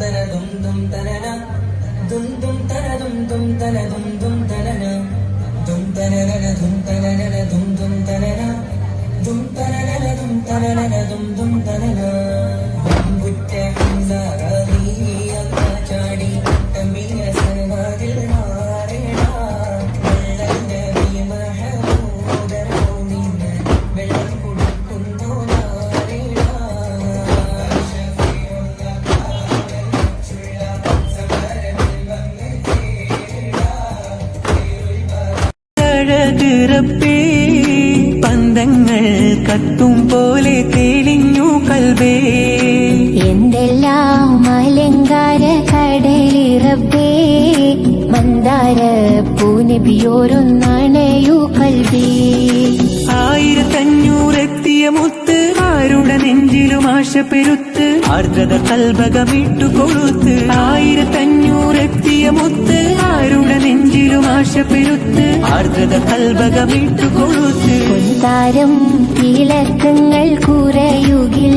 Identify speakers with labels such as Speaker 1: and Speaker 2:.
Speaker 1: തന ദും ദും തനന ദും ദും തന ദും ദും തന ദും ദും തനന ദും തനനന ദും തനനന ദും ദും തനന ദും തനനന ദും തനനന ദും ദും തനന
Speaker 2: അഴകിറപ്പേ പന്തങ്ങൾ കത്തും പോലെ തെളിഞ്ഞു കൽവേ.
Speaker 3: എന്തെല്ലാം അലങ്കാര കടലിറപ്പേ. മന്ദാര പൂനബിയോരൊന്നണയു കൽവേ.
Speaker 2: ആയിരത്തഞ്ഞൂറെത്തിയ മുത്ത് ആരുടെ നെഞ്ചിലും ആശ പെരുത്ത്. ആർദ്രത കൽഭകമിട്ടു കൊടുത്ത് ആയിരത്തഞ്ഞൂറെത്തിയ നെഞ്ചിലും ആശ പെരുത്ത് ആർദ്രത കൽവകമിട്ടു കൊടുത്ത്
Speaker 3: താരം തിളക്കങ്ങൾ
Speaker 2: പിന്നാലെ